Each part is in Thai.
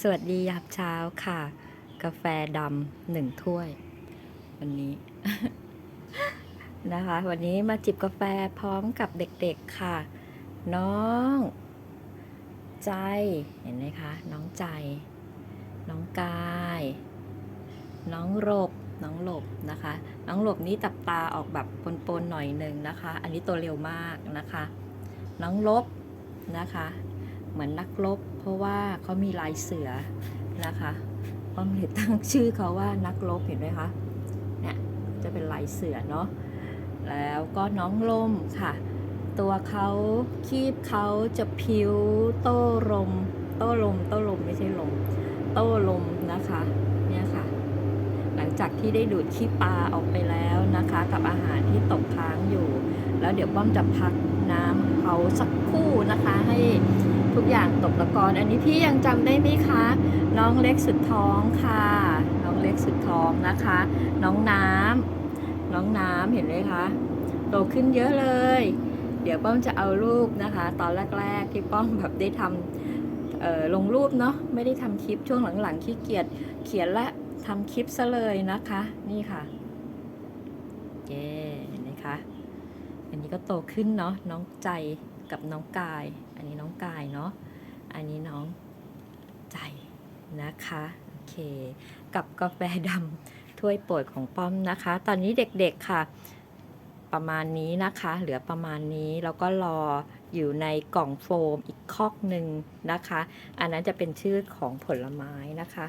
สวัสดียามเช้าค่ะ กาแฟดำหนึ่งถ้วย วันนี้ นะคะ วันนี้มาจิบกาแฟพร้อมกับเด็กๆค่ะ น้อง ใจเห็นไหมคะ น้องใจ น้องกาย น้องหลบน้องหลบนะคะ น้องหลบนี้ตับตาออกแบบปนๆหน่อยหนึ่งนะคะ อันนี้ตัวเร็วมากนะคะ น้องลบนะคะ เหมือนนักลบเพราะว่าเขามีลายเสือนะคะป้อมเลยตั้งชื่อเขาว่านักลบเห็นไหมคะเนี่ยจะเป็นลายเสือเนาะแล้วก็น้องลมค่ะ ตัวเขาคีบเขาจะผิวโต้ลมโต้ลมโต้ลมไม่ใช่ลมโต้ลมนะคะเนี่ยค่ะ หลังจากที่ได้ดูดขี้ปลาออกไปแล้วนะคะ กับอาหารที่ตกค้างอยู่ แล้วเดี๋ยวป้อมจะพักน้ำเขาสักคู่นะคะให้ กอย่างตกตะกอนอันนี้พี่ยังจำได้ไหมคะ น้องเล็กสุดท้องค่ะ น้องเล็กสุดท้องนะคะ น้องน้ำน้องน้ำเห็นไหมคะโตขึ้นเยอะเลย เดี๋ยวป้อมจะเอารูปนะคะ ตอนแรกๆที่ป้อมแบบได้ทำเอ่อลงรูปเนาะไม่ได้ทำคลิปช่วงหลังๆขี้เกียจเขียนและทำคลิปซะเลยนะคะ นี่ค่ะเย้เห็นไหมคะอันนี้ก็โตขึ้นเนาะน้องใจ กับน้องกาย อันนี้น้องกายเนาะ อันนี้น้องใจนะคะโอเค กับกาแฟดำถ้วยโปรดของป้อมนะคะ ตอนนี้เด็กๆค่ะ ประมาณนี้นะคะ เหลือประมาณนี้แล้วก็รออยู่ในกล่องโฟมอีกคอกหนึ่งนะคะ อันนั้นจะเป็นชื่อของผลไม้นะคะ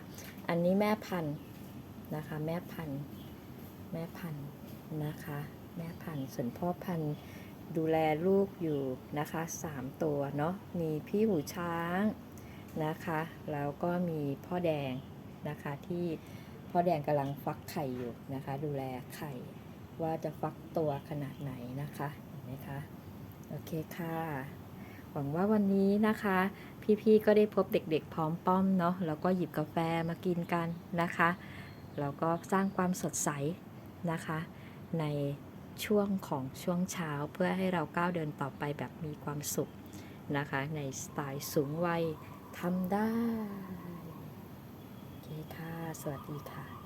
อันนี้แม่พันธุ์นะคะ แม่พันธุ์แม่พันธุ์นะคะ แม่พันธุ์ส่วนพ่อพันธุ์ ดูแลลูกอยู่นะคะสามตัวเนาะมีพี่หูช้างนะคะ แล้วก็มีพ่อแดงนะคะที่พ่อแดงกำลังฟักไข่อยู่นะคะ ดูแลไข่ว่าจะฟักตัวขนาดไหนนะคะเห็นไหมคะโอเคค่ะหวังว่าวันนี้นะคะ พี่ๆก็ได้พบเด็กๆพร้อมป้อมเนาะแล้วก็หยิบกาแฟมากินกันนะคะแล้วก็สร้างความสดใสนะคะใน ช่วงของช่วงเช้าเพื่อให้เราก้าวเดินต่อไปแบบมีความสุขนะคะ ในสไตล์สูงวัยทำได้ โอเคค่ะ สวัสดีค่ะ